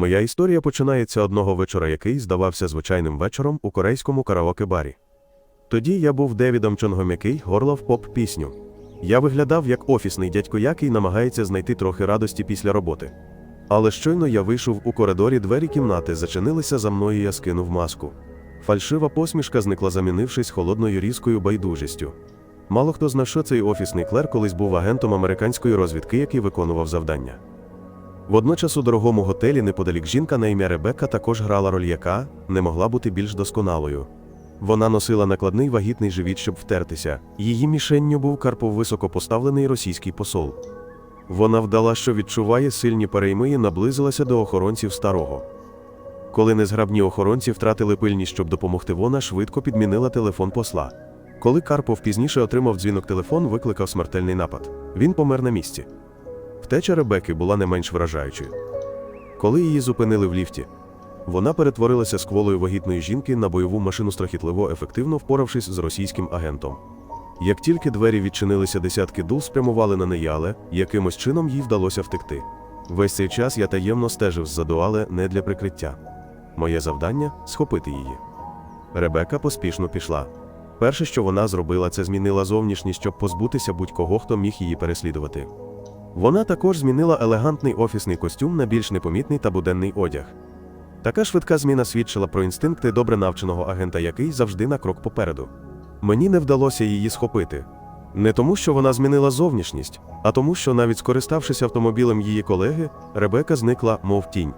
Моя історія починається одного вечора, який здавався звичайним вечором у корейському караоке-барі. Тоді я був Девідом Чонгом, який горлав поп-пісню. Я виглядав як офісний дядько, який намагається знайти трохи радості після роботи. Але щойно я вийшов у коридорі, двері кімнати зачинилися за мною, я скинув маску. Фальшива посмішка зникла, замінившись холодною різкою байдужістю. Мало хто знав, що цей офісний клер колись був агентом американської розвідки, який виконував завдання. Водночас у дорогому готелі неподалік жінка на ім'я Ребекка також грала роль, яка не могла бути більш досконалою. Вона носила накладний вагітний живіт, щоб втертися. Її мішенню був Карпов високопоставлений російський посол. Вона вдала, що відчуває сильні перейми і наблизилася до охоронців старого. Коли незграбні охоронці втратили пильність, щоб допомогти, вона швидко підмінила телефон посла. Коли Карпов пізніше отримав дзвінок, телефон викликав смертельний напад. Він помер на місці. Втеча Ребекки була не менш вражаючою. Коли її зупинили в ліфті, вона перетворилася з кволої вагітної жінки на бойову машину страхітливо ефективно впоравшись з російським агентом. Як тільки двері відчинилися, десятки дул спрямували на неї, але якимось чином їй вдалося втекти. Весь цей час я таємно стежив ззаду, але не для прикриття. Моє завдання схопити її. Ребека поспішно пішла. Перше, що вона зробила, це змінила зовнішність, щоб позбутися будь-кого, хто міг її переслідувати. Вона також змінила елегантний офісний костюм на більш непомітний та буденний одяг. Така швидка зміна свідчила про інстинкти добре навченого агента, який завжди на крок попереду. Мені не вдалося її схопити. Не тому, що вона змінила зовнішність, а тому, що навіть скориставшись автомобілем її колеги, Ребека зникла, мов тінь.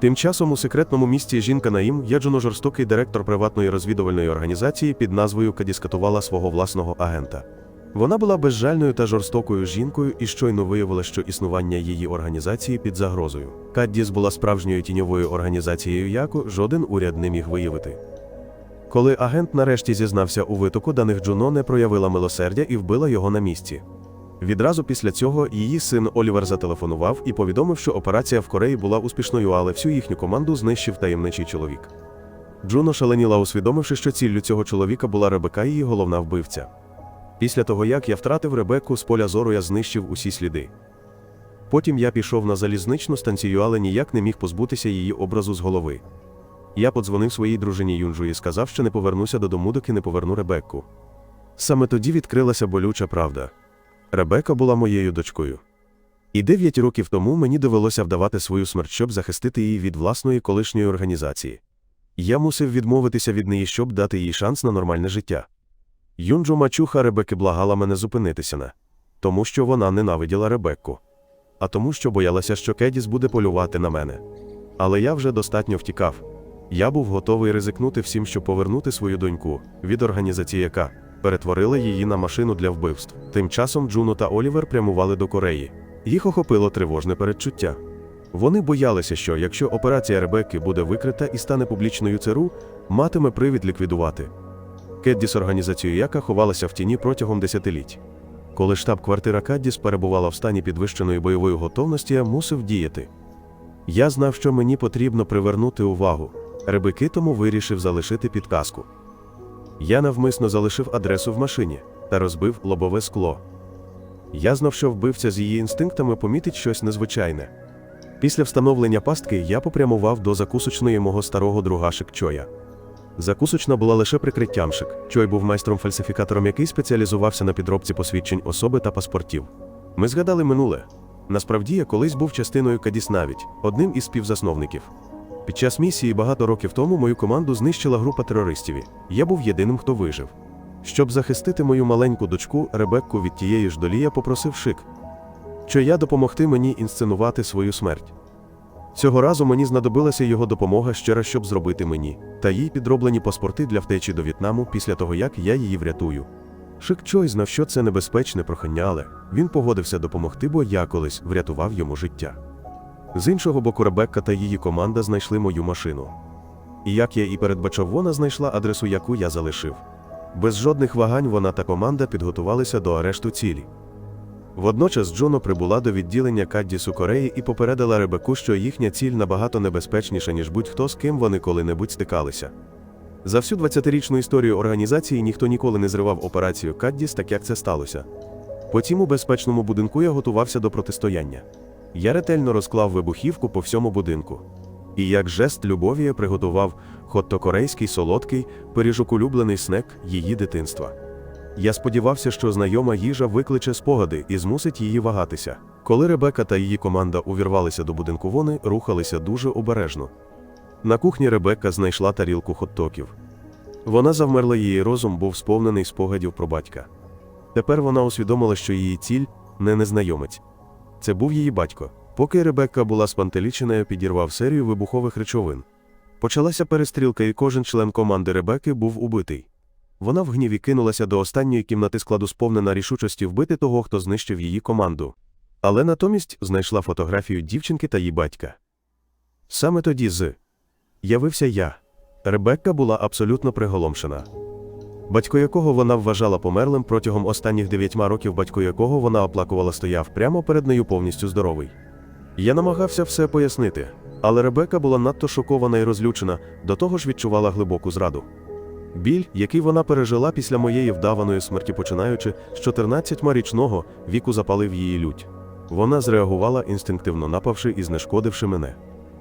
Тим часом у секретному місті жінка Наїм, яджуно жорстокий директор приватної розвідувальної організації під назвою Кадіскатувала свого власного агента. Вона була безжальною та жорстокою жінкою і щойно виявила, що існування її організації під загрозою. Каддіс була справжньою тіньовою організацією, яку жоден уряд не міг виявити. Коли агент нарешті зізнався у витоку, даних Джуно не проявила милосердя і вбила його на місці. Відразу після цього її син Олівер зателефонував і повідомив, що операція в Кореї була успішною, але всю їхню команду знищив таємничий чоловік. Джуно шаленіла, усвідомивши, що ціллю цього чоловіка була Ребека, її головна вбивця. Після того, як я втратив Ребекку з поля зору, я знищив усі сліди. Потім я пішов на залізничну станцію, але ніяк не міг позбутися її образу з голови. Я подзвонив своїй дружині Юнджу і сказав, що не повернуся додому, доки не поверну Ребекку. Саме тоді відкрилася болюча правда. Ребека була моєю дочкою. І дев'ять років тому мені довелося вдавати свою смерть, щоб захистити її від власної колишньої організації. Я мусив відмовитися від неї, щоб дати їй шанс на нормальне життя. Юнджо мачуха Ребекки благала мене зупинитися на тому, що вона ненавиділа Ребекку, а тому, що боялася, що Кедіс буде полювати на мене. Але я вже достатньо втікав. Я був готовий ризикнути всім, щоб повернути свою доньку від організації, яка перетворила її на машину для вбивств. Тим часом Джуно та Олівер прямували до Кореї. Їх охопило тривожне передчуття. Вони боялися, що якщо операція Ребекки буде викрита і стане публічною ЦРУ, матиме привід ліквідувати. Кеддіс організацію яка ховалася в тіні протягом десятиліть. Коли штаб-квартира Каддіс перебувала в стані підвищеної бойової готовності, я мусив діяти. Я знав, що мені потрібно привернути увагу. Рибики тому вирішив залишити підказку. Я навмисно залишив адресу в машині та розбив лобове скло. Я знав, що вбивця з її інстинктами помітить щось незвичайне. Після встановлення пастки я попрямував до закусочної мого старого друга Шикчоя. Закусочна була лише прикриттям Шик. Чой був майстром-фальсифікатором, який спеціалізувався на підробці посвідчень особи та паспортів. Ми згадали минуле. Насправді я колись був частиною Кадіс навіть, одним із співзасновників. Під час місії багато років тому мою команду знищила група терористів. Я був єдиним, хто вижив. Щоб захистити мою маленьку дочку Ребекку від тієї ж долі, я попросив Шик, що я допомогти мені інсценувати свою смерть. Цього разу мені знадобилася його допомога ще раз, щоб зробити мені, та їй підроблені паспорти для втечі до В'єтнаму після того, як я її врятую. Шик Чой знав, що це небезпечне прохання, але він погодився допомогти, бо я колись врятував йому життя. З іншого боку, Ребекка та її команда знайшли мою машину. І як я і передбачав, вона знайшла адресу, яку я залишив. Без жодних вагань вона та команда підготувалися до арешту цілі. Водночас Джоно прибула до відділення Каддісу Кореї і попередила Ребеку, що їхня ціль набагато небезпечніша, ніж будь-хто з ким вони коли-небудь стикалися. За всю 20-річну історію організації ніхто ніколи не зривав операцію Каддіс, так як це сталося. Потім у безпечному будинку я готувався до протистояння. Я ретельно розклав вибухівку по всьому будинку. і як жест любові приготував хотто-корейський солодкий пиріжок улюблений снек її дитинства. Я сподівався, що знайома їжа викличе спогади і змусить її вагатися. Коли Ребека та її команда увірвалися до будинку, вони рухалися дуже обережно. На кухні Ребекка знайшла тарілку хот-токів. Вона завмерла її розум, був сповнений спогадів про батька. Тепер вона усвідомила, що її ціль не незнайомець. Це був її батько. Поки Ребекка була спантеліченою, підірвав серію вибухових речовин. Почалася перестрілка, і кожен член команди Ребекки був убитий. Вона в гніві кинулася до останньої кімнати складу, сповнена рішучості вбити того, хто знищив її команду. Але натомість знайшла фотографію дівчинки та її батька. Саме тоді з явився я. Ребекка була абсолютно приголомшена. Батько якого вона вважала померлим протягом останніх дев'ятьма років, батько якого вона оплакувала, стояв прямо перед нею повністю здоровий. Я намагався все пояснити, але Ребека була надто шокована і розлючена, до того ж відчувала глибоку зраду. Біль, який вона пережила після моєї вдаваної смерті, починаючи з 14-річного віку, запалив її лють. Вона зреагувала інстинктивно, напавши і знешкодивши мене.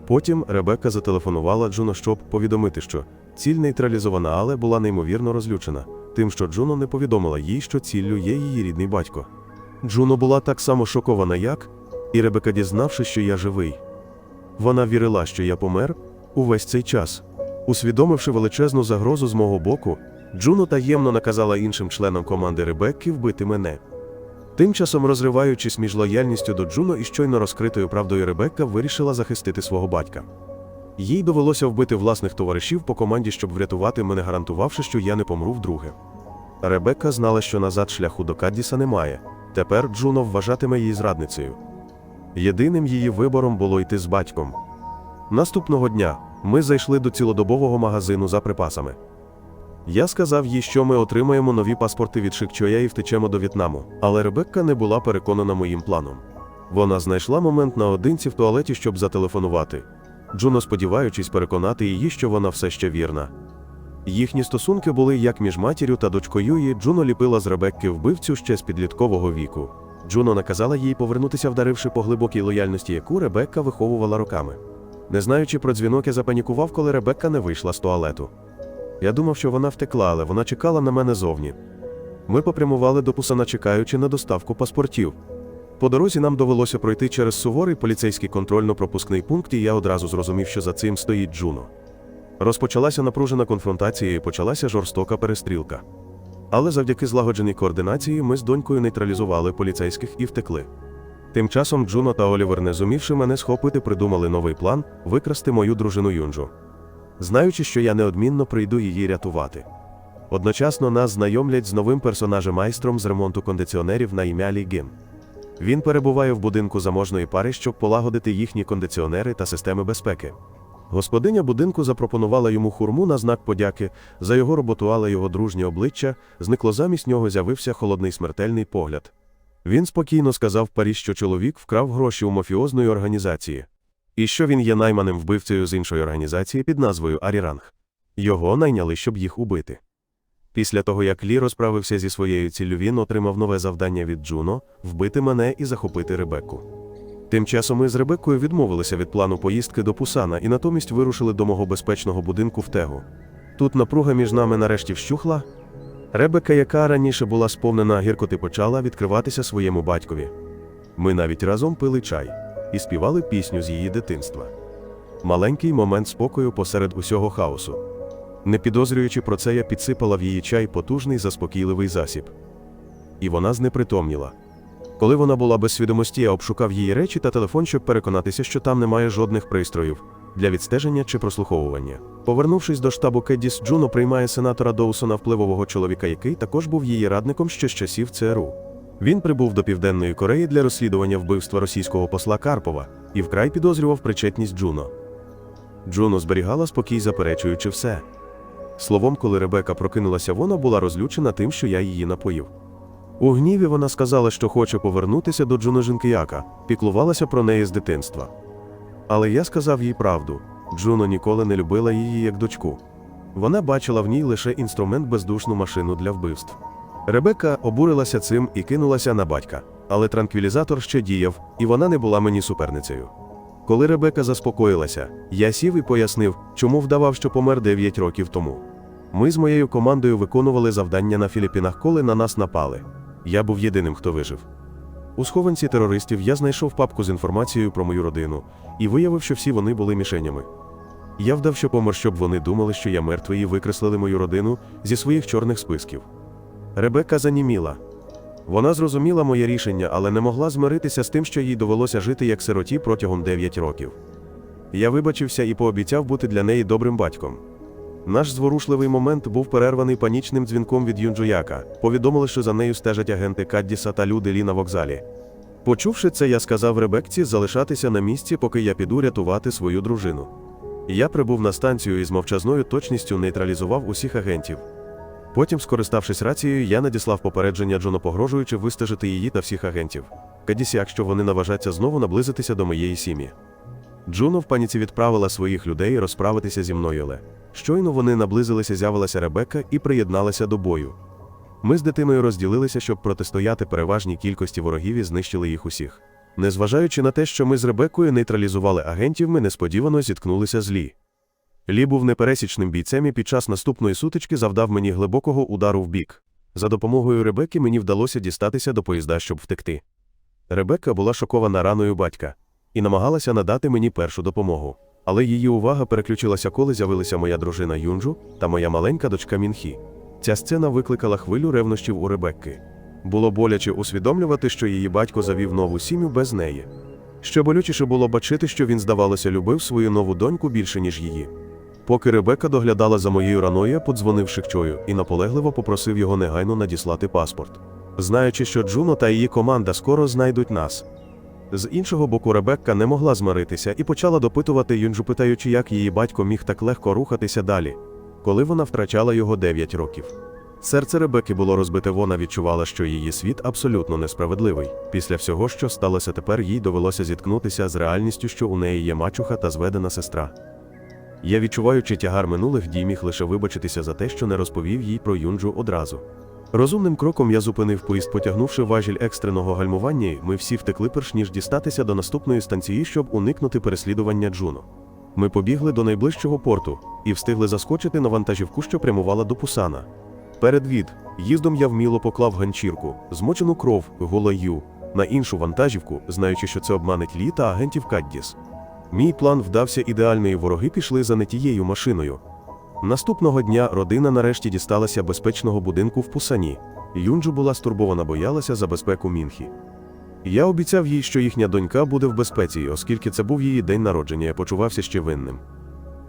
Потім Ребекка зателефонувала Джуно, щоб повідомити, що ціль нейтралізована, але була неймовірно розлючена, тим, що Джуно не повідомила їй, що ціллю є її рідний батько. Джуно була так само шокована, як і Ребека, дізнавшись, що я живий. Вона вірила, що я помер увесь цей час. Усвідомивши величезну загрозу з мого боку, Джуно таємно наказала іншим членам команди Ребекки вбити мене. Тим часом, розриваючись між лояльністю до Джуно і щойно розкритою правдою Ребекка вирішила захистити свого батька. Їй довелося вбити власних товаришів по команді, щоб врятувати мене, гарантувавши, що я не помру вдруге. Ребекка знала, що назад шляху до Каддіса немає. Тепер Джуно вважатиме її зрадницею. Єдиним її вибором було йти з батьком. Наступного дня ми зайшли до цілодобового магазину за припасами. Я сказав їй, що ми отримаємо нові паспорти від Шикчоя і втечемо до В'єтнаму, але Ребекка не була переконана моїм планом. Вона знайшла момент наодинці в туалеті, щоб зателефонувати. Джуно, сподіваючись переконати її, що вона все ще вірна. Їхні стосунки були як між матір'ю та дочкою, і Джуно ліпила з Ребекки вбивцю ще з підліткового віку. Джуно наказала їй повернутися, вдаривши по глибокій лояльності, яку Ребекка виховувала роками. Не знаючи про дзвінок, я запанікував, коли Ребекка не вийшла з туалету. Я думав, що вона втекла, але вона чекала на мене зовні. Ми попрямували до Пусана, чекаючи на доставку паспортів. По дорозі нам довелося пройти через суворий поліцейський контрольно-пропускний пункт, і я одразу зрозумів, що за цим стоїть Джуно. Розпочалася напружена конфронтація і почалася жорстока перестрілка. Але завдяки злагодженій координації ми з донькою нейтралізували поліцейських і втекли. Тим часом Джуно та Олівер, не зумівши мене схопити, придумали новий план викрасти мою дружину Юнджу. Знаючи, що я неодмінно прийду її рятувати. Одночасно нас знайомлять з новим персонажем майстром з ремонту кондиціонерів на ім'я Лі Гін. Він перебуває в будинку заможної пари, щоб полагодити їхні кондиціонери та системи безпеки. Господиня будинку запропонувала йому хурму на знак подяки за його роботу, але його дружнє обличчя зникло замість нього з'явився холодний смертельний погляд. Він спокійно сказав парі, що чоловік вкрав гроші у мафіозної організації, і що він є найманим вбивцею з іншої організації під назвою Аріранг. Його найняли, щоб їх убити. Після того, як Лі розправився зі своєю ціллю, він отримав нове завдання від Джуно вбити мене і захопити Ребекку. Тим часом ми з Ребеккою відмовилися від плану поїздки до Пусана і натомість вирушили до мого безпечного будинку в Тегу. Тут напруга між нами нарешті вщухла. Ребека, яка раніше була сповнена гіркоти, почала відкриватися своєму батькові. Ми навіть разом пили чай і співали пісню з її дитинства. Маленький момент спокою посеред усього хаосу. Не підозрюючи про це, я підсипала в її чай потужний заспокійливий засіб. І вона знепритомніла. Коли вона була без свідомості, я обшукав її речі та телефон, щоб переконатися, що там немає жодних пристроїв для відстеження чи прослуховування. Повернувшись до штабу Кеддіс, Джуно приймає сенатора Доусона впливового чоловіка, який також був її радником ще з часів ЦРУ. Він прибув до Південної Кореї для розслідування вбивства російського посла Карпова і вкрай підозрював причетність Джуно. Джуно зберігала спокій, заперечуючи все. Словом, коли Ребека прокинулася, вона була розлючена тим, що я її напоїв. У гніві вона сказала, що хоче повернутися до Джуно Жінкіяка, піклувалася про неї з дитинства. Але я сказав їй правду Джуно ніколи не любила її як дочку. Вона бачила в ній лише інструмент бездушну машину для вбивств. Ребекка обурилася цим і кинулася на батька, але транквілізатор ще діяв, і вона не була мені суперницею. Коли Ребека заспокоїлася, я сів і пояснив, чому вдавав, що помер 9 років тому. Ми з моєю командою виконували завдання на Філіппінах, коли на нас напали. Я був єдиним, хто вижив. У схованці терористів я знайшов папку з інформацією про мою родину і виявив, що всі вони були мішенями. Я вдав, що помер, щоб вони думали, що я мертвий і викреслили мою родину зі своїх чорних списків. Ребекка заніміла. Вона зрозуміла моє рішення, але не могла змиритися з тим, що їй довелося жити як сироті протягом 9 років. Я вибачився і пообіцяв бути для неї добрим батьком. Наш зворушливий момент був перерваний панічним дзвінком від Юнджуяка. Повідомили, що за нею стежать агенти Каддіса та люди Лі на вокзалі. Почувши це, я сказав Ребекці залишатися на місці, поки я піду рятувати свою дружину. Я прибув на станцію і з мовчазною точністю нейтралізував усіх агентів. Потім, скориставшись рацією, я надіслав попередження Джону, погрожуючи вистежити її та всіх агентів. Кадісі, якщо вони наважаться знову наблизитися до моєї сім'ї. Джуно в паніці відправила своїх людей розправитися зі мною, але щойно вони наблизилися, з'явилася Ребекка і приєдналася до бою. Ми з дитиною розділилися, щоб протистояти переважній кількості ворогів і знищили їх усіх. Незважаючи на те, що ми з Ребеккою нейтралізували агентів, ми несподівано зіткнулися з Лі. Лі був непересічним бійцем і під час наступної сутички завдав мені глибокого удару в бік. За допомогою Ребекки мені вдалося дістатися до поїзда, щоб втекти. Ребекка була шокована раною батька і намагалася надати мені першу допомогу. Але її увага переключилася, коли з'явилися моя дружина Юнджу та моя маленька дочка Мінхі. Ця сцена викликала хвилю ревнощів у Ребекки. Було боляче усвідомлювати, що її батько завів нову сім'ю без неї. Ще болючіше було бачити, що він, здавалося, любив свою нову доньку більше, ніж її. Поки Ребека доглядала за моєю раною, подзвонив Шикчою і наполегливо попросив його негайно надіслати паспорт, знаючи, що Джуно та її команда скоро знайдуть нас. З іншого боку, Ребекка не могла змиритися і почала допитувати Юнджу, питаючи, як її батько міг так легко рухатися далі, коли вона втрачала його 9 років. Серце Ребекки було розбите, вона відчувала, що її світ абсолютно несправедливий. Після всього, що сталося тепер, їй довелося зіткнутися з реальністю, що у неї є мачуха та зведена сестра. Я відчуваючи тягар минулих дій, міг лише вибачитися за те, що не розповів їй про Юнджу одразу. Розумним кроком я зупинив поїзд, потягнувши важіль екстреного гальмування, ми всі втекли перш ніж дістатися до наступної станції, щоб уникнути переслідування Джуно. Ми побігли до найближчого порту і встигли заскочити на вантажівку, що прямувала до Пусана. Перед від їздом я вміло поклав ганчірку, змочену кров голою, на іншу вантажівку, знаючи, що це обманить Лі та агентів Каддіс. Мій план вдався ідеально, і вороги пішли за не тією машиною. Наступного дня родина нарешті дісталася безпечного будинку в Пусані. Юнджу була стурбована, боялася за безпеку Мінхі. Я обіцяв їй, що їхня донька буде в безпеці, оскільки це був її день народження, я почувався ще винним.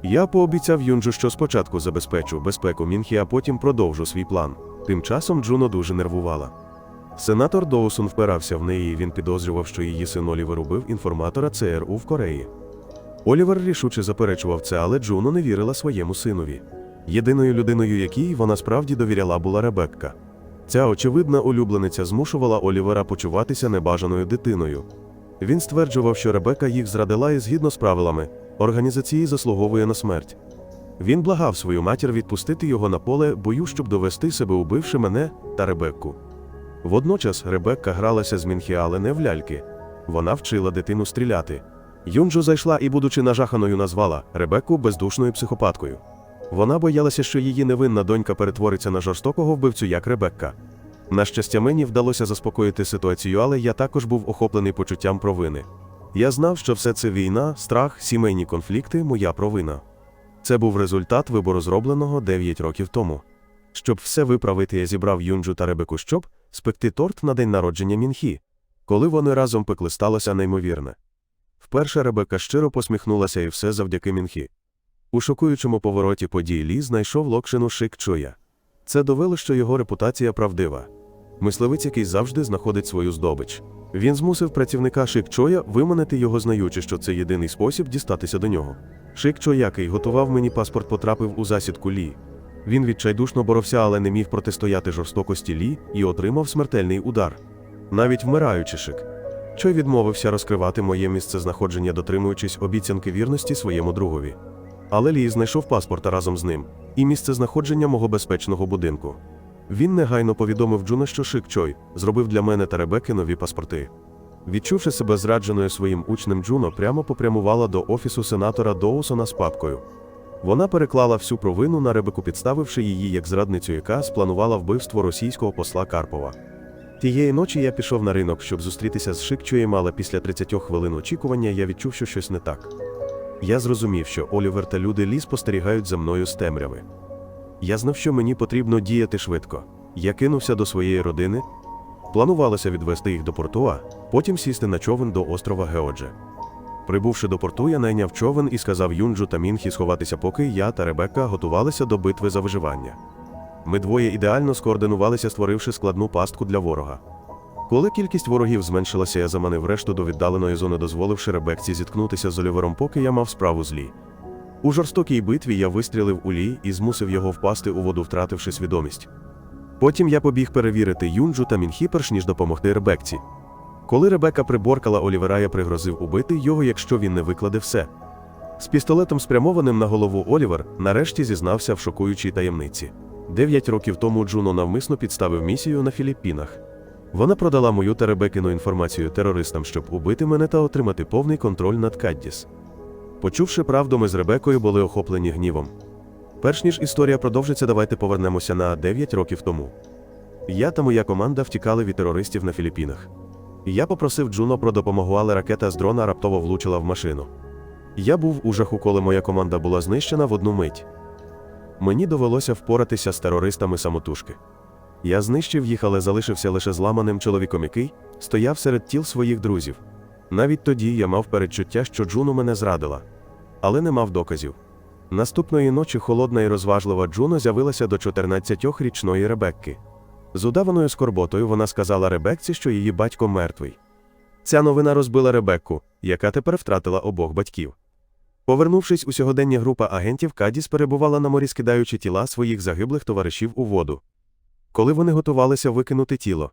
Я пообіцяв Юнджу, що спочатку забезпечу безпеку Мінхі, а потім продовжу свій план. Тим часом Джуно дуже нервувала. Сенатор Доусон впирався в неї, і він підозрював, що її син Олівер убив інформатора ЦРУ в Кореї. Олівер рішуче заперечував це, але Джуно не вірила своєму синові. Єдиною людиною, якій вона справді довіряла, була Ребекка. Ця очевидна улюблениця змушувала Олівера почуватися небажаною дитиною. Він стверджував, що Ребека їх зрадила і згідно з правилами, організації заслуговує на смерть. Він благав свою матір відпустити його на поле бою, щоб довести себе, убивши мене та Ребекку. Водночас Ребекка гралася з Мінхі, але не в ляльки. Вона вчила дитину стріляти. Юнджо зайшла і, будучи нажаханою, назвала Ребекку бездушною психопаткою. Вона боялася, що її невинна донька перетвориться на жорстокого вбивцю, як Ребекка. На щастя, мені вдалося заспокоїти ситуацію, але я також був охоплений почуттям провини. Я знав, що все це війна, страх, сімейні конфлікти моя провина. Це був результат вибору, зробленого 9 років тому. Щоб все виправити, я зібрав Юнджу та Ребеку, щоб спекти торт на день народження Мінхі. Коли вони разом пекли, сталося неймовірне. Вперше Ребека щиро посміхнулася і все завдяки Мінхі. У шокуючому повороті подій Лі знайшов локшину Шик Чоя. Це довело, що його репутація правдива. Мисливець, який завжди знаходить свою здобич. Він змусив працівника Шик Чоя виманити його, знаючи, що це єдиний спосіб дістатися до нього. Шик Чо, який готував мені паспорт, потрапив у засідку Лі. Він відчайдушно боровся, але не міг протистояти жорстокості Лі і отримав смертельний удар. Навіть вмираючи Шик. Чой відмовився розкривати моє місце знаходження, дотримуючись обіцянки вірності своєму другові. Але Лі знайшов паспорта разом з ним і місце знаходження мого безпечного будинку. Він негайно повідомив Джуна, що Шик Чой зробив для мене та Ребекки нові паспорти. Відчувши себе зрадженою своїм учнем Джуно, прямо попрямувала до офісу сенатора Доусона з папкою. Вона переклала всю провину на Ребеку, підставивши її як зрадницю, яка спланувала вбивство російського посла Карпова. Тієї ночі я пішов на ринок, щоб зустрітися з Шикчуєм, але після 30 хвилин очікування я відчув, що щось не так. Я зрозумів, що Олівер та люди лі спостерігають за мною з темряви. Я знав, що мені потрібно діяти швидко. Я кинувся до своєї родини. Планувалося відвести їх до порту, а потім сісти на човен до острова Геодже. Прибувши до порту, я найняв човен і сказав Юнджу та Мінхі сховатися, поки я та Ребекка готувалися до битви за виживання. Ми двоє ідеально скоординувалися, створивши складну пастку для ворога. Коли кількість ворогів зменшилася, я заманив решту до віддаленої зони, дозволивши Ребекці зіткнутися з Олівером, поки я мав справу з Лі. У жорстокій битві я вистрілив у Лі і змусив його впасти у воду, втративши свідомість. Потім я побіг перевірити Юнджу та Мінхі, перш ніж допомогти Ребекці. Коли Ребека приборкала Олівера, я пригрозив убити його, якщо він не викладе все. З пістолетом, спрямованим на голову Олівер, нарешті зізнався в шокуючій таємниці. Дев'ять років тому Джуно навмисно підставив місію на Філіппінах. Вона продала мою та Ребекину інформацію терористам, щоб убити мене та отримати повний контроль над Каддіс. Почувши правду, ми з Ребекою були охоплені гнівом. Перш ніж історія продовжиться, давайте повернемося на 9 років тому. Я та моя команда втікали від терористів на Філіппінах. Я попросив Джуно про допомогу, але ракета з дрона раптово влучила в машину. Я був у жаху, коли моя команда була знищена в одну мить. Мені довелося впоратися з терористами самотужки. Я знищив їх, але залишився лише зламаним чоловіком, який стояв серед тіл своїх друзів. Навіть тоді я мав передчуття, що Джуно мене зрадила, але не мав доказів. Наступної ночі холодна і розважлива Джуно з'явилася до 14-річної Ребекки. З удаваною скорботою вона сказала Ребекці, що її батько мертвий. Ця новина розбила Ребекку, яка тепер втратила обох батьків. Повернувшись у сьогодення, група агентів Кадіс перебувала на морі, скидаючи тіла своїх загиблих товаришів у воду. Коли вони готувалися викинути тіло,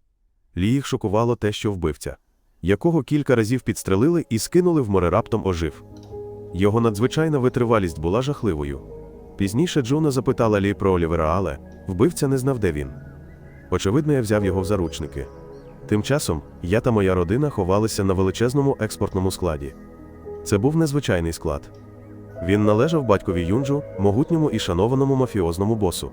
Лі їх шокувало те, що вбивця, якого кілька разів підстрелили і скинули в море раптом ожив. Його надзвичайна витривалість була жахливою. Пізніше Джуна запитала Лі про Олівера, але вбивця не знав, де він. Очевидно, я взяв його в заручники. Тим часом я та моя родина ховалися на величезному експортному складі. Це був незвичайний склад. Він належав батькові Юнджу, могутньому і шанованому мафіозному босу.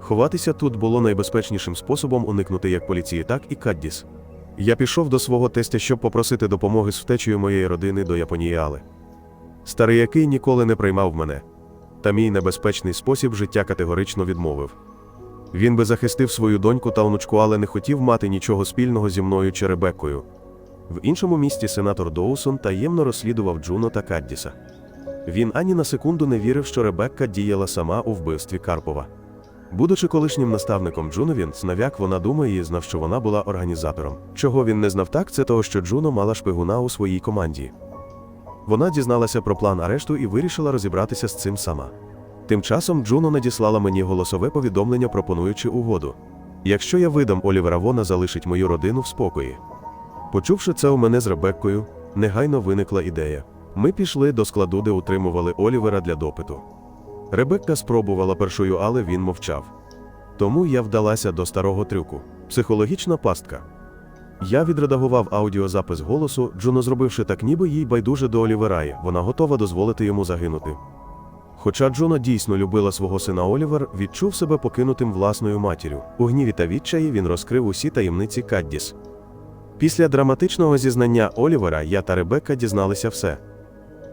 Ховатися тут було найбезпечнішим способом уникнути як поліції, так і Каддіс. Я пішов до свого тестя, щоб попросити допомоги з втечею моєї родини до Японії Але. Старий який ніколи не приймав мене, та мій небезпечний спосіб життя категорично відмовив. Він би захистив свою доньку та онучку, але не хотів мати нічого спільного зі мною чи Ребеккою. В іншому місті сенатор Доусон таємно розслідував Джуно та Каддіса. Він ані на секунду не вірив, що Ребекка діяла сама у вбивстві Карпова. Будучи колишнім наставником Джуно, він знав'як вона думає і знав, що вона була організатором. Чого він не знав так, це того, що Джуно мала шпигуна у своїй команді. Вона дізналася про план арешту і вирішила розібратися з цим сама. Тим часом Джуно надіслала мені голосове повідомлення, пропонуючи угоду. Якщо я видам Олівера, вона залишить мою родину в спокої. Почувши це у мене з Ребеккою, негайно виникла ідея. Ми пішли до складу, де утримували Олівера для допиту. Ребекка спробувала першою, але він мовчав. Тому я вдалася до старого трюку психологічна пастка. Я відредагував аудіозапис голосу, Джуно зробивши так, ніби їй байдуже до Олівера, вона готова дозволити йому загинути. Хоча Джуно дійсно любила свого сина Олівер, відчув себе покинутим власною матір'ю. У гніві та відчаї він розкрив усі таємниці Каддіс. Після драматичного зізнання Олівера я та Ребекка дізналися все.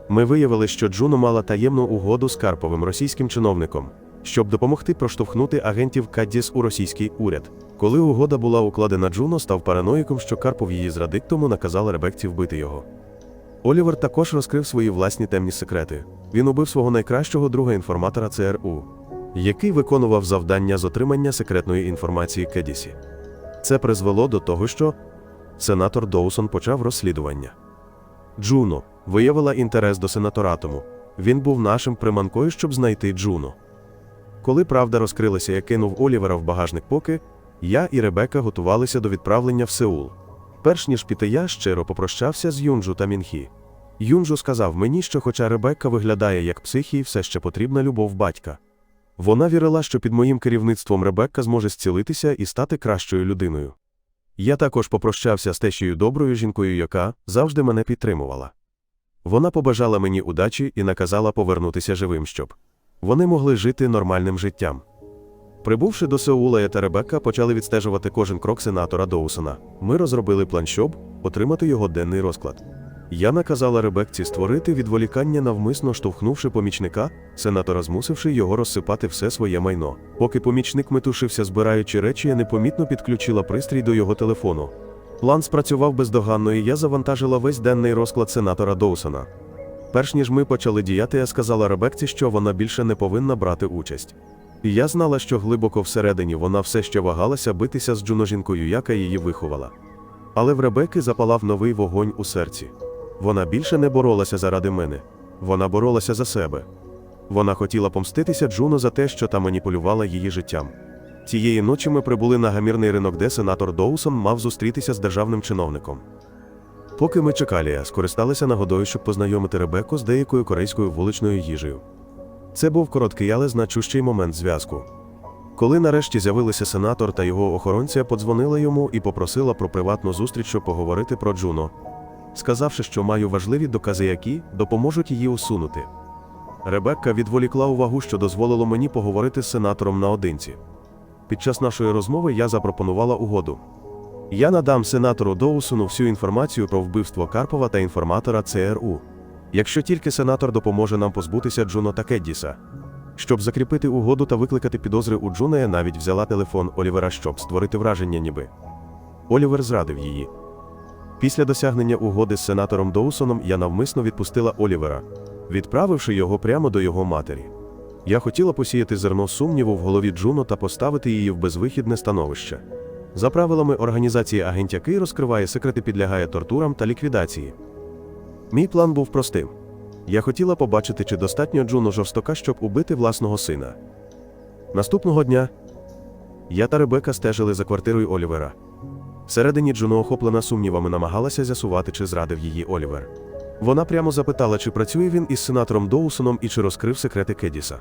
Ми виявили, що Джуно мала таємну угоду з Карповим російським чиновником, щоб допомогти проштовхнути агентів Каддіс у російський уряд. Коли угода була укладена, Джуно став параноїком, що Карпов її зрадить, тому наказала Ребекці вбити його. Олівер також розкрив свої власні темні секрети. Він убив свого найкращого друга інформатора ЦРУ, який виконував завдання з отримання секретної інформації Кедісі. Це призвело до того, що сенатор Доусон почав розслідування. Джуно виявила інтерес до сенаторатуму. Він був нашим приманкою, щоб знайти Джуно. Коли правда розкрилася, я кинув Олівера в багажник поки, я і Ребека готувалися до відправлення в Сеул. Перш ніж піти, я щиро попрощався з Юнджу та Мінхі. Юнджу сказав мені, що, хоча Ребекка виглядає як псих, їй все ще потрібна любов батька. Вона вірила, що під моїм керівництвом Ребекка зможе зцілитися і стати кращою людиною. Я також попрощався з тещою доброю жінкою, яка завжди мене підтримувала. Вона побажала мені удачі і наказала повернутися живим, щоб вони могли жити нормальним життям. Прибувши до Сеула, я та Ребекка почали відстежувати кожен крок сенатора Доусона. Ми розробили план, щоб отримати його денний розклад. Я наказала Ребекці створити відволікання, навмисно штовхнувши помічника, сенатора змусивши його розсипати все своє майно. Поки помічник метушився, збираючи речі, я непомітно підключила пристрій до його телефону. План спрацював бездоганно, і я завантажила весь денний розклад сенатора Доусона. Перш ніж ми почали діяти, я сказала Ребекці, що вона більше не повинна брати участь. І я знала, що глибоко всередині вона все ще вагалася битися з джуножінкою, яка її виховала. Але в Ребекки запалав новий вогонь у серці. Вона більше не боролася заради мене. Вона боролася за себе. Вона хотіла помститися Джуно за те, що та маніпулювала її життям. Цієї ночі ми прибули на гамірний ринок, де сенатор Доусон мав зустрітися з державним чиновником. Поки ми чекали, я скористалася нагодою, щоб познайомити Ребекку з деякою корейською вуличною їжею. Це був короткий, але значущий момент зв'язку. Коли нарешті з'явилися сенатор та його охоронця, подзвонила йому і попросила про приватну зустріч, щоб поговорити про Джуно, сказавши, що маю важливі докази, які допоможуть її усунути. Ребекка відволікла увагу, що дозволило мені поговорити з сенатором наодинці. Під час нашої розмови я запропонувала угоду. Я надам сенатору Доусону всю інформацію про вбивство Карпова та інформатора ЦРУ, якщо тільки сенатор допоможе нам позбутися Джуно та Кеддіса. Щоб закріпити угоду та викликати підозри у Джуна, я навіть взяла телефон Олівера, щоб створити враження, ніби Олівер зрадив її. Після досягнення угоди з сенатором Доусоном я навмисно відпустила Олівера, відправивши його прямо до його матері. Я хотіла посіяти зерно сумніву в голові Джуно та поставити її в безвихідне становище. За правилами організації агент, який розкриває секрети, підлягає тортурам та ліквідації. Мій план був простим. Я хотіла побачити, чи достатньо Джуно жорстока, щоб убити власного сина. Наступного дня я та Ребека стежили за квартирою Олівера. Всередині Джуно, охоплена сумнівами, намагалася з'ясувати, чи зрадив її Олівер. Вона прямо запитала, чи працює він із сенатором Доусоном і чи розкрив секрети Кедіса.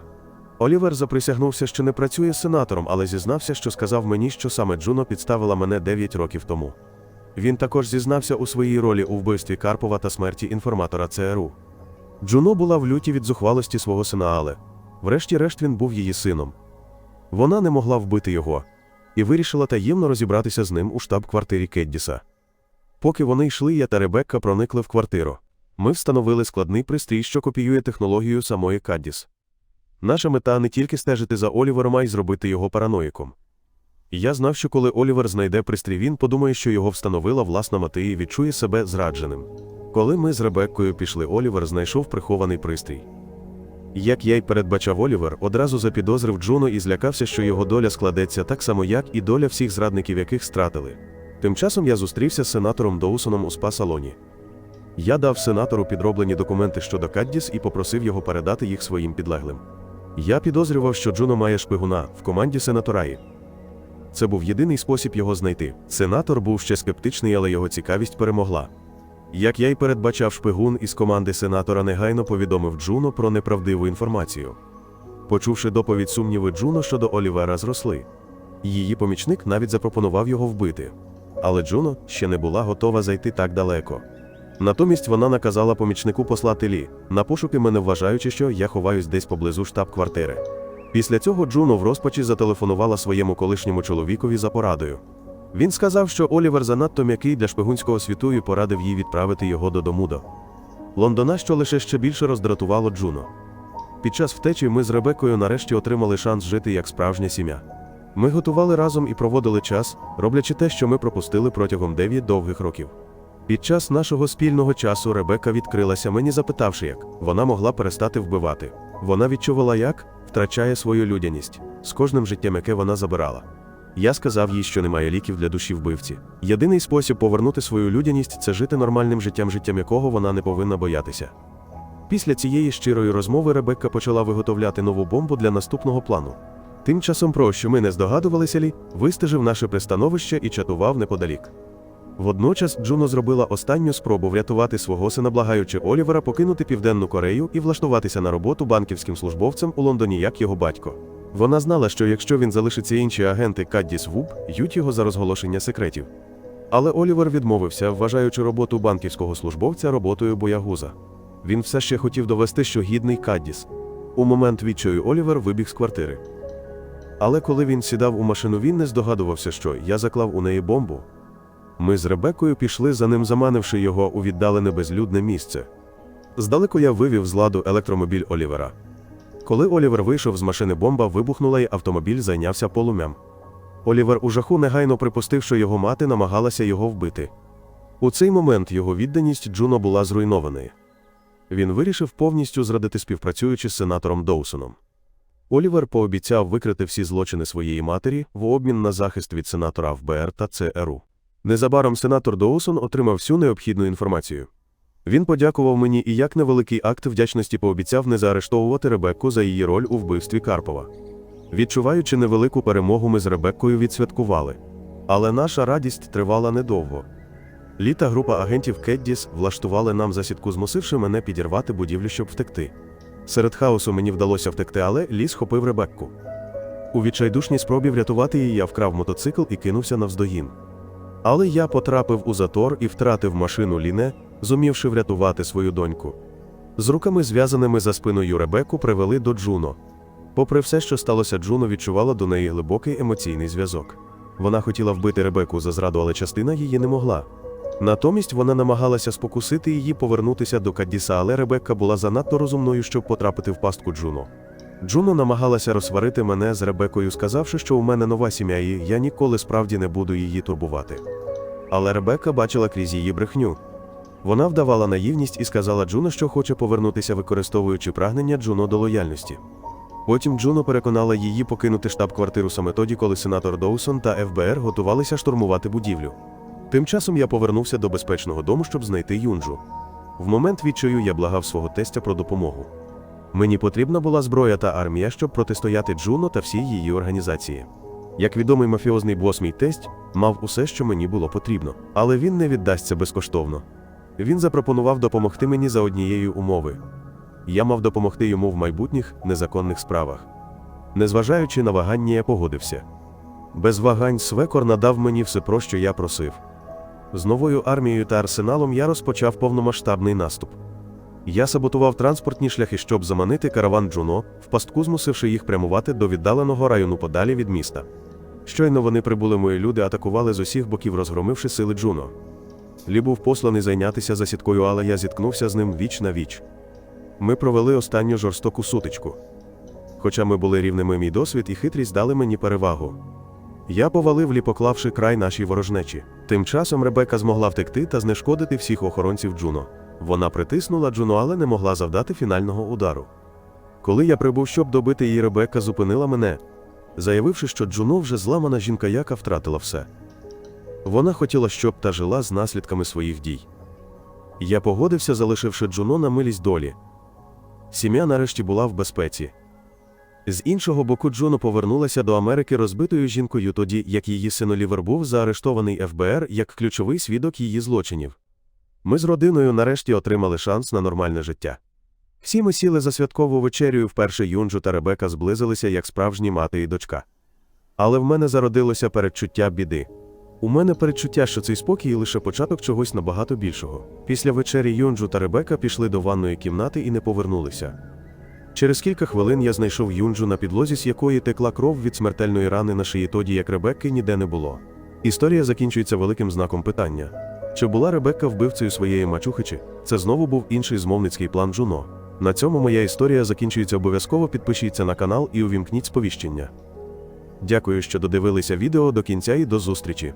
Олівер заприсягнувся, що не працює сенатором, але зізнався, що сказав мені, що саме Джуно підставила мене 9 років тому. Він також зізнався у своїй ролі у вбивстві Карпова та смерті інформатора ЦРУ. Джуно була в люті від зухвалості свого сина, але, врешті-решт, він був її сином. Вона не могла вбити його і вирішила таємно розібратися з ним у штаб-квартирі Кеддіса. Поки вони йшли, я та Ребекка проникли в квартиру. Ми встановили складний пристрій, що копіює технологію самої Каддіс. Наша мета не тільки стежити за Олівером, а й зробити його параноїком. Я знав, що коли Олівер знайде пристрій, він подумає, що його встановила власна мати і відчує себе зрадженим. Коли ми з Ребеккою пішли, Олівер знайшов прихований пристрій. Як я й передбачав Олівер, одразу запідозрив Джуно і злякався, що його доля складеться так само, як і доля всіх зрадників, яких стратили. Тим часом я зустрівся з сенатором Доусоном у спа-салоні. Я дав сенатору підроблені документи щодо Каддіс і попросив його передати їх своїм підлеглим. Я підозрював, що Джуно має шпигуна в команді сенатораї. Це був єдиний спосіб його знайти. Сенатор був ще скептичний, але його цікавість перемогла. Як я й передбачав, шпигун із команди сенатора негайно повідомив Джуно про неправдиву інформацію. Почувши доповідь сумніви Джуно щодо Олівера зросли. Її помічник навіть запропонував його вбити. Але Джуно ще не була готова зайти так далеко. Натомість вона наказала помічнику послати Лі на пошуки мене, вважаючи, що я ховаюсь десь поблизу штаб-квартири. Після цього Джуно в розпачі зателефонувала своєму колишньому чоловікові за порадою. Він сказав, що Олівер занадто м'який для шпигунського світу і порадив їй відправити його до Домудо. Лондона, що лише ще більше роздратувало Джуно. Під час втечі ми з Ребекою нарешті отримали шанс жити як справжня сім'я. Ми готували разом і проводили час, роблячи те, що ми пропустили протягом 9 довгих років. Під час нашого спільного часу Ребека відкрилася мені, запитавши, як вона могла перестати вбивати. Вона відчувала, як втрачає свою людяність з кожним життям, яке вона забирала. Я сказав їй, що немає ліків для душі вбивці. Єдиний спосіб повернути свою людяність це жити нормальним життям, життям якого вона не повинна боятися. Після цієї щирої розмови Ребекка почала виготовляти нову бомбу для наступного плану. Тим часом, про що ми не здогадувалися лі, вистежив наше пристановище і чатував неподалік. Водночас Джуно зробила останню спробу врятувати свого сина, благаючи Олівера покинути Південну Корею і влаштуватися на роботу банківським службовцем у Лондоні, як його батько. Вона знала, що якщо він залишиться інші агенти Каддіс Вуб, ють його за розголошення секретів. Але Олівер відмовився, вважаючи роботу банківського службовця роботою боягуза. Він все ще хотів довести, що гідний Каддіс. У момент відчаю Олівер вибіг з квартири. Але коли він сідав у машину, він не здогадувався, що я заклав у неї бомбу. Ми з Ребекою пішли за ним, заманивши його у віддалене безлюдне місце. Здалеку я вивів з ладу електромобіль Олівера. Коли Олівер вийшов з машини, бомба вибухнула і автомобіль зайнявся полум'ям. Олівер у жаху негайно припустив, що його мати намагалася його вбити. У цей момент його відданість Джуно була зруйнованою. Він вирішив повністю зрадити співпрацюючи з сенатором Доусоном. Олівер пообіцяв викрити всі злочини своєї матері в обмін на захист від сенатора ФБР та ЦРУ. Незабаром сенатор Доусон отримав всю необхідну інформацію. Він подякував мені і як невеликий акт вдячності пообіцяв не заарештовувати Ребекку за її роль у вбивстві Карпова. Відчуваючи невелику перемогу, ми з Ребеккою відсвяткували. Але наша радість тривала недовго. Літа група агентів Кеддіс влаштували нам засідку, змусивши мене підірвати будівлю, щоб втекти. Серед хаосу мені вдалося втекти, але ліс хопив Ребекку. У відчайдушній спробі врятувати її я вкрав мотоцикл і кинувся навздогін. Але я потрапив у затор і втратив машину Ліне, зумівши врятувати свою доньку. З руками, зв'язаними за спиною Ребекку, привели до Джуно. Попри все, що сталося, Джуно відчувала до неї глибокий емоційний зв'язок. Вона хотіла вбити Ребеку за зраду, але частина її не могла. Натомість вона намагалася спокусити її повернутися до Каддіса, але Ребекка була занадто розумною, щоб потрапити в пастку Джуно. Джуно намагалася розсварити мене з Ребекою, сказавши, що у мене нова сім'я, і я ніколи справді не буду її турбувати. Але Ребекка бачила крізь її брехню. Вона вдавала наївність і сказала Джуно, що хоче повернутися, використовуючи прагнення Джуно до лояльності. Потім Джуно переконала її покинути штаб-квартиру саме тоді, коли сенатор Доусон та ФБР готувалися штурмувати будівлю. Тим часом я повернувся до безпечного дому, щоб знайти Юнджу. В момент відчаю я благав свого тестя про допомогу. Мені потрібна була зброя та армія, щоб протистояти Джуно та всій її організації. Як відомий мафіозний бос, мій тесть мав усе, що мені було потрібно, але він не віддасться безкоштовно. Він запропонував допомогти мені за однієї умови. Я мав допомогти йому в майбутніх незаконних справах. Незважаючи на вагання, я погодився. Без вагань Свекор надав мені все, про що я просив. З новою армією та арсеналом я розпочав повномасштабний наступ. Я саботував транспортні шляхи, щоб заманити караван Джуно, в пастку змусивши їх прямувати до віддаленого району подалі від міста. Щойно вони прибули, мої люди атакували з усіх боків, розгромивши сили Джуно. Лі був посланий зайнятися засідкою, але я зіткнувся з ним віч на віч. Ми провели останню жорстоку сутичку. Хоча ми були рівними, мій досвід і хитрість дали мені перевагу. Я повалив лі, поклавши край нашій ворожнечі. Тим часом Ребека змогла втекти та знешкодити всіх охоронців Джуно. Вона притиснула Джуно, але не могла завдати фінального удару. Коли я прибув, щоб добити її, Ребекка зупинила мене, заявивши, що Джуно вже зламана жінка, яка втратила все. Вона хотіла, щоб та жила з наслідками своїх дій. Я погодився, залишивши Джуно на милість долі. Сім'я нарешті була в безпеці. З іншого боку, Джуно повернулася до Америки розбитою жінкою тоді, як її син Олівер був заарештований ФБР як ключовий свідок її злочинів. Ми з родиною нарешті отримали шанс на нормальне життя. Всі ми сіли за святкову вечерю, і вперше Юнджу та Ребека зблизилися як справжні мати і дочка. Але в мене зародилося передчуття біди. У мене передчуття, що цей спокій лише початок чогось набагато більшого. Після вечері Юнджу та Ребека пішли до ванної кімнати і не повернулися. Через кілька хвилин я знайшов Юнджу на підлозі, з якої текла кров від смертельної рани на шиї тоді, як Ребекки ніде не було. Історія закінчується великим знаком питання: чи була Ребекка вбивцею своєї мачухичі? це знову був інший змовницький план Джуно? На цьому моя історія закінчується обов'язково. Підпишіться на канал і увімкніть сповіщення. Дякую, що додивилися відео до кінця і до зустрічі.